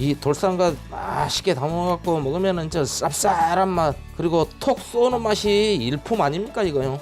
이 돌산과 맛있게 담아갖고 먹으면은 저 쌉쌀한 맛 그리고 톡 쏘는 맛이 일품 아닙니까 이거요.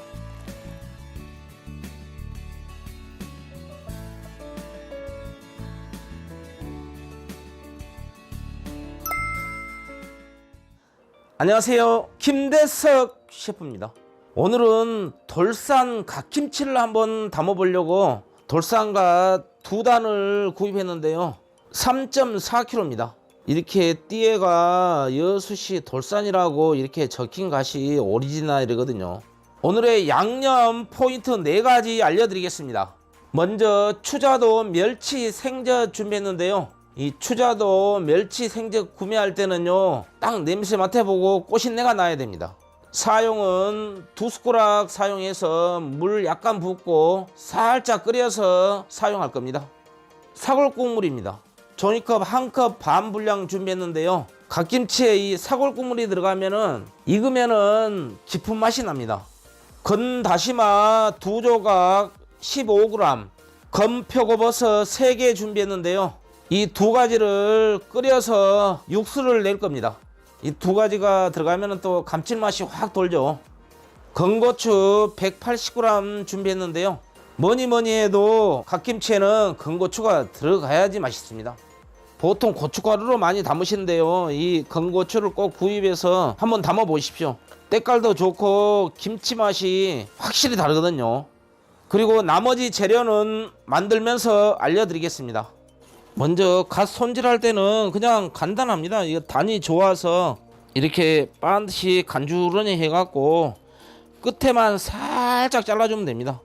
안녕하세요. 김대석 셰프입니다. 오늘은 돌산 갓김치를 한번 담아보려고 돌산과 두 단을 구입했는데요. 3.4kg입니다. 이렇게 띠에가 여수시 돌산이라고 이렇게 적힌 갓이 오리지널이거든요. 오늘의 양념 포인트 네 가지 알려드리겠습니다. 먼저 추자도 멸치 생젓 준비했는데요. 이 추자도 멸치 생젓 구매할 때는요, 딱 냄새 맡아보고 꼬신내가 나야 됩니다. 사용은 두 숟가락 사용해서 물 약간 붓고 살짝 끓여서 사용할 겁니다. 사골 국물입니다. 종이컵 한 컵 반 분량 준비했는데요. 갓김치에 이 사골 국물이 들어가면은 익으면은 깊은 맛이 납니다. 건 다시마 두 조각 15g, 검 표고버섯 3개 준비했는데요. 이 두 가지를 끓여서 육수를 낼 겁니다. 이 두 가지가 들어가면 또 감칠맛이 확 돌죠. 건고추 180g 준비했는데요. 뭐니 뭐니 해도 갓김치에는 건고추가 들어가야지 맛있습니다. 보통 고춧가루로 많이 담으시는데요. 이 건고추를 꼭 구입해서 한번 담아 보십시오. 때깔도 좋고 김치 맛이 확실히 다르거든요. 그리고 나머지 재료는 만들면서 알려드리겠습니다. 먼저 갓 손질할 때는 그냥 간단합니다. 이거 단이 좋아서 이렇게 반드시 간주러니 해갖고 끝에만 살짝 잘라주면 됩니다.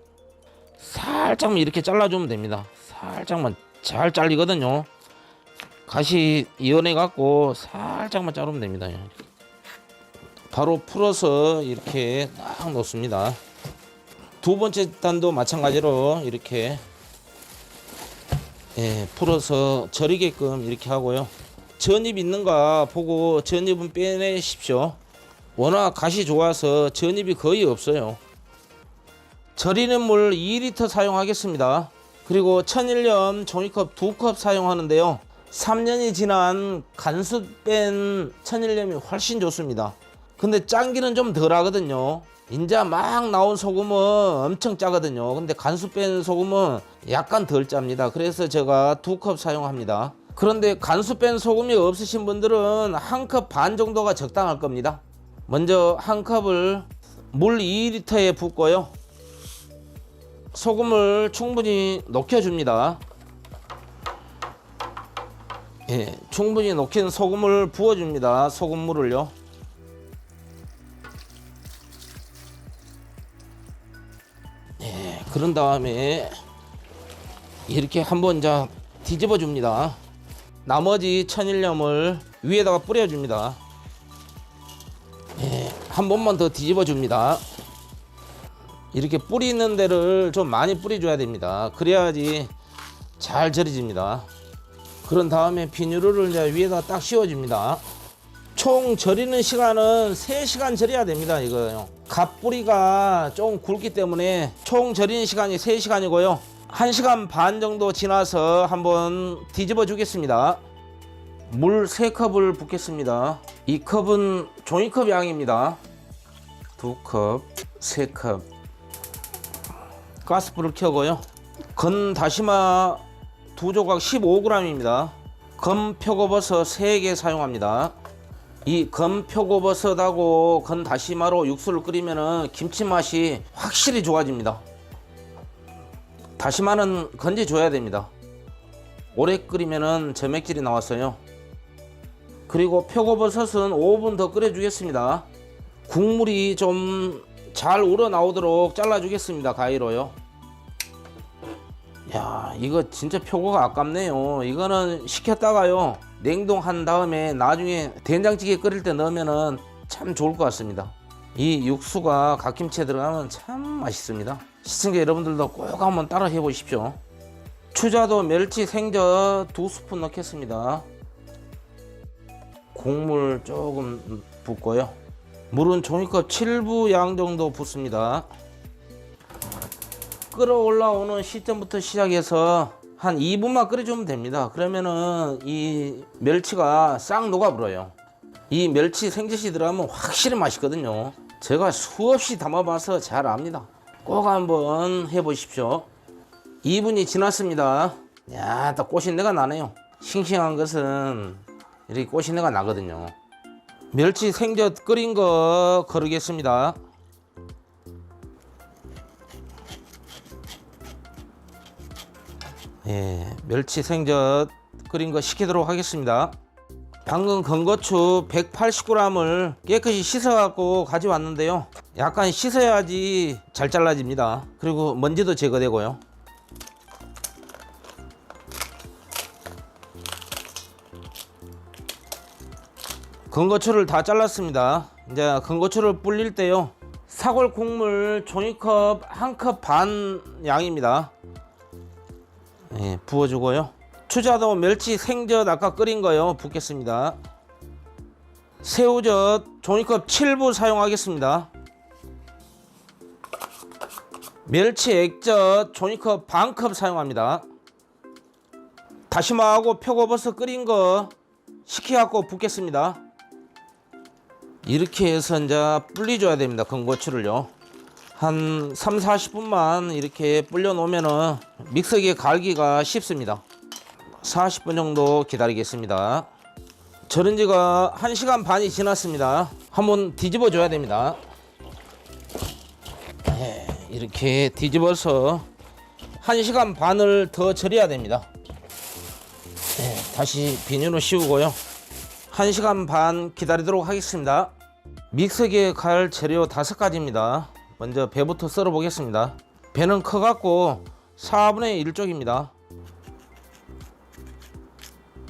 살짝만 이렇게 잘라주면 됩니다. 살짝만 잘 잘리거든요. 갓이 연해갖고 살짝만 자르면 됩니다. 바로 풀어서 이렇게 딱 놓습니다. 두 번째 단도 마찬가지로 이렇게 예, 풀어서 절이게끔 이렇게 하고요. 전입 있는가 보고 전입은 빼내십시오. 워낙 갓이 좋아서 전입이 거의 없어요. 절이는 물 2리터 사용하겠습니다. 그리고 천일염 종이컵 2컵 사용하는데요. 3년이 지난 간수 뺀 천일염이 훨씬 좋습니다. 근데 짠기는 좀 덜 하거든요. 인자 막 나온 소금은 엄청 짜거든요. 근데 간수 뺀 소금은 약간 덜 짭니다. 그래서 제가 두 컵 사용합니다. 그런데 간수 뺀 소금이 없으신 분들은 한 컵 반 정도가 적당할 겁니다. 먼저 한 컵을 물 2리터에 붓고요. 소금을 충분히 녹여줍니다. 예, 충분히 녹인 소금을 부어줍니다. 소금물을요. 예, 그런 다음에 이렇게 한번 자 뒤집어 줍니다. 나머지 천일염을 위에다가 뿌려 줍니다. 예, 한 번만 더 뒤집어 줍니다. 이렇게 뿌리는 데를 좀 많이 뿌려줘야 됩니다. 그래야지 잘 절여집니다. 그런 다음에 비누를 이제 위에다 딱 씌워줍니다. 총 절이는 시간은 3시간 절여야 됩니다. 이거요. 갓뿌리가 좀 굵기 때문에 총 절이는 시간이 3시간이고요. 1시간 반 정도 지나서 한번 뒤집어 주겠습니다. 물 3컵을 붓겠습니다. 이 컵은 종이컵 양입니다. 2컵, 3컵. 가스불을 켜고요. 건 다시마 두 조각 15g입니다. 검 표고버섯 3개 사용합니다. 이검 표고버섯하고 건 다시마로 육수를 끓이면은 김치 맛이 확실히 좋아집니다. 다시마는 건지 줘야 됩니다. 오래 끓이면은 점액질이 나왔어요. 그리고 표고버섯은 5분 더 끓여주겠습니다. 국물이 좀 잘 우러나오도록 잘라주겠습니다. 가위로요. 야 이거 진짜 표고가 아깝네요. 이거는 식혔다가요 냉동한 다음에 나중에 된장찌개 끓일 때 넣으면은 참 좋을 것 같습니다. 이 육수가 갓김치에 들어가면 참 맛있습니다. 시청자 여러분들도 꼭 한번 따라 해 보십시오. 추자도 멸치 생젓 두 스푼 넣겠습니다. 국물 조금 붓고요. 물은 종이컵 7부 양 정도 붓습니다 끓어올라오는 시점부터 시작해서 한 2분만 끓여주면 됩니다. 그러면은 이 멸치가 싹 녹아버려요. 이 멸치 생젓이 들어가면 확실히 맛있거든요. 제가 수없이 담아봐서 잘 압니다. 꼭 한번 해보십시오. 2분이 지났습니다. 야, 딱 꼬신내가 나네요. 싱싱한 것은 이렇게 꼬신내가 나거든요. 멸치 생젓 끓인 거 거르겠습니다. 예, 멸치 생젓 끓인 거 식히도록 하겠습니다. 방금 건고추 180g을 깨끗이 씻어갖고 가져왔는데요. 약간 씻어야지 잘 잘라집니다. 그리고 먼지도 제거되고요. 건고추를 다 잘랐습니다. 이제 건고추를 불릴 때요. 사골 국물 종이컵 한 컵 반 양입니다. 예, 부어주고요. 추자도 멸치 생젓 아까 끓인 거요. 붓겠습니다. 새우젓 종이컵 7부 사용하겠습니다. 멸치 액젓 종이컵 반컵 사용합니다. 다시마하고 표고버섯 끓인 거 식혀갖고 붓겠습니다. 이렇게 해서 이제 불려줘야 됩니다. 건고추를요. 한 3, 40분만 이렇게 불려 놓으면은 믹서기에 갈기가 쉽습니다. 40분 정도 기다리겠습니다. 절은 지가 1시간 반이 지났습니다. 한번 뒤집어 줘야 됩니다. 네, 이렇게 뒤집어서 1시간 반을 더 절여야 됩니다. 네, 다시 비닐로 씌우고요. 1시간 반 기다리도록 하겠습니다. 믹서기에 갈 재료 다섯 가지입니다. 먼저 배부터 썰어 보겠습니다. 배는 커갖고 4분의 1쪽입니다.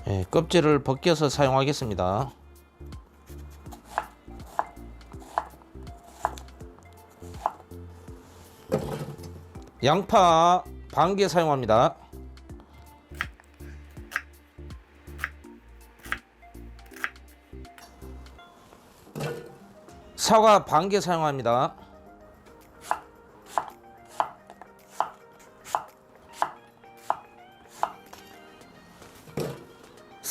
예, 껍질을 벗겨서 사용하겠습니다. 양파 반 개 사용합니다. 사과 반 개 사용합니다.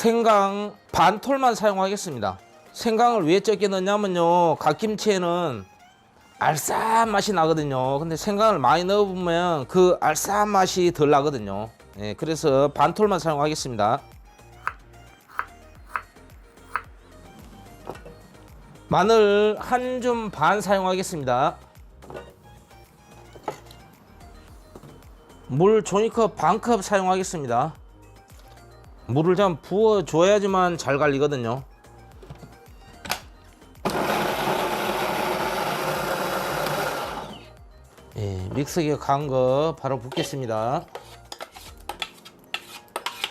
생강 반 톨만 사용하겠습니다. 생강을 왜 적게 넣냐면요. 갓김치에는 알싸한 맛이 나거든요. 근데 생강을 많이 넣어보면 그 알싸한 맛이 덜 나거든요. 예, 그래서 반 톨만 사용하겠습니다. 마늘 한 줌 반 사용하겠습니다. 물 종이컵 반 컵 사용하겠습니다. 물을 좀 부어 줘야지만 잘 갈리거든요. 예, 믹서기에 간거 바로 붓겠습니다.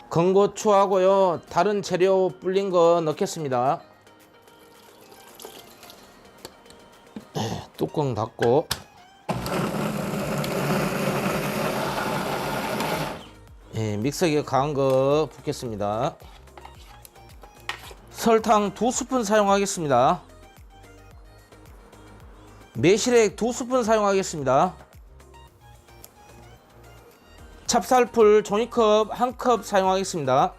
건고추하고요 다른 재료 불린 거 넣겠습니다. 예, 뚜껑 닫고 예, 믹서기에 간거 붓겠습니다. 설탕 두 스푼 사용하겠습니다. 매실액 두 스푼 사용하겠습니다. 찹쌀풀 종이컵 한컵 사용하겠습니다.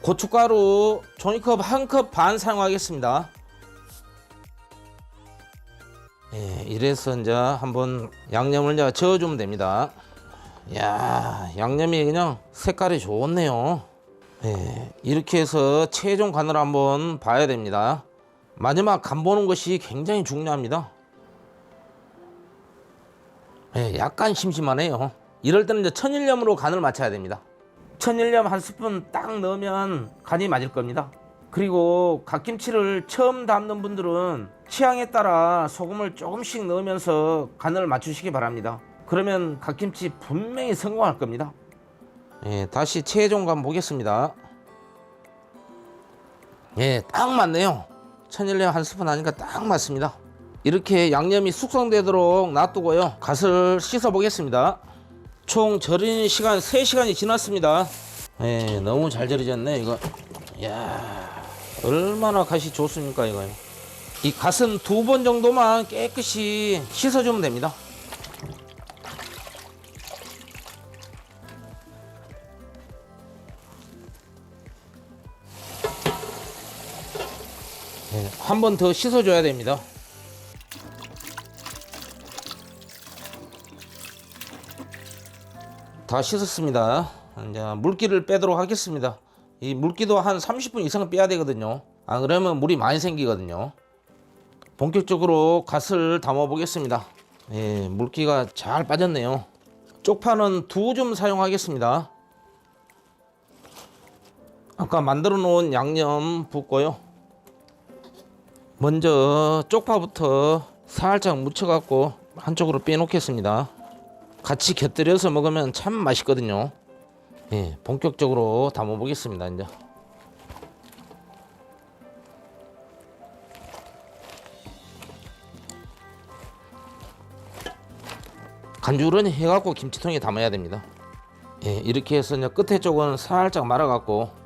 고춧가루 종이컵 한컵반 사용하겠습니다. 예, 이래서 이제 한번 양념을 이제 저어주면 됩니다. 야, 양념이 그냥 색깔이 좋네요. 예, 이렇게 해서 최종 간을 한번 봐야 됩니다. 마지막 간 보는 것이 굉장히 중요합니다. 예, 약간 심심하네요. 이럴 때는 이제 천일염으로 간을 맞춰야 됩니다. 천일염 한 스푼 딱 넣으면 간이 맞을 겁니다. 그리고 갓김치를 처음 담는 분들은 취향에 따라 소금을 조금씩 넣으면서 간을 맞추시기 바랍니다. 그러면 갓김치 분명히 성공할 겁니다. 예, 다시 최종감 보겠습니다. 예, 딱 맞네요. 천일염 한 스푼 하니까 딱 맞습니다. 이렇게 양념이 숙성되도록 놔두고요. 갓을 씻어 보겠습니다. 총 절인 시간 3시간이 지났습니다. 예, 너무 잘 절여졌네, 이거. 야 얼마나 갓이 좋습니까 이거요? 이 갓은 두 번 정도만 깨끗이 씻어주면 됩니다. 네, 한번 더 씻어줘야 됩니다. 다 씻었습니다. 이제 물기를 빼도록 하겠습니다. 이 물기도 한 30분 이상 빼야 되거든요. 안 그러면 물이 많이 생기거든요. 본격적으로 갓을 담아 보겠습니다. 예, 물기가 잘 빠졌네요. 쪽파는 두 줌 사용하겠습니다. 아까 만들어 놓은 양념 붓고요. 먼저 쪽파부터 살짝 묻혀 갖고 한쪽으로 빼 놓겠습니다. 같이 곁들여서 먹으면 참 맛있거든요. 예, 본격적으로 담아 보겠습니다. 이제. 간주는 해갖고 김치통에 담아야 됩니다. 예, 이렇게 해서 이제 끝에 쪽은 살짝 말아갖고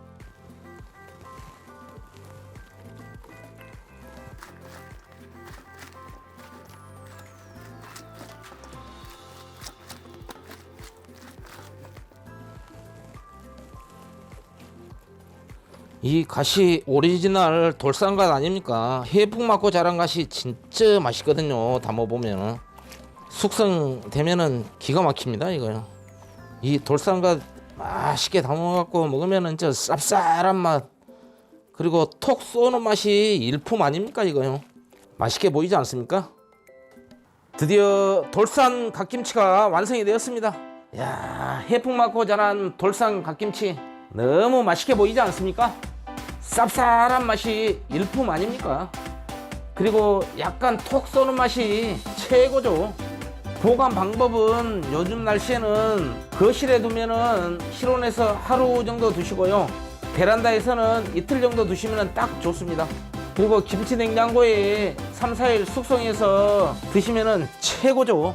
이 갓이 오리지널 돌산갓 아닙니까? 해풍 맞고 자란 갓이 진짜 맛있거든요. 담아보면 숙성되면은 기가 막힙니다 이거요. 이 돌산갓 맛있게 담아갖고 먹으면은 저 쌉쌀한 맛 그리고 톡 쏘는 맛이 일품 아닙니까 이거요. 맛있게 보이지 않습니까? 드디어 돌산 갓김치가 완성이 되었습니다. 야 해풍 맞고 자란 돌산 갓김치 너무 맛있게 보이지 않습니까? 쌉쌀한 맛이 일품 아닙니까? 그리고 약간 톡 쏘는 맛이 최고죠. 보관 방법은 요즘 날씨에는 거실에 두면은 실온에서 하루 정도 두시고요. 베란다에서는 이틀 정도 두시면 딱 좋습니다. 그리고 김치 냉장고에 3, 4일 숙성해서 드시면 최고죠.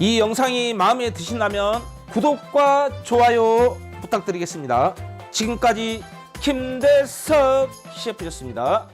이 영상이 마음에 드신다면 구독과 좋아요 부탁드리겠습니다. 지금까지 김대석 셰프였습니다.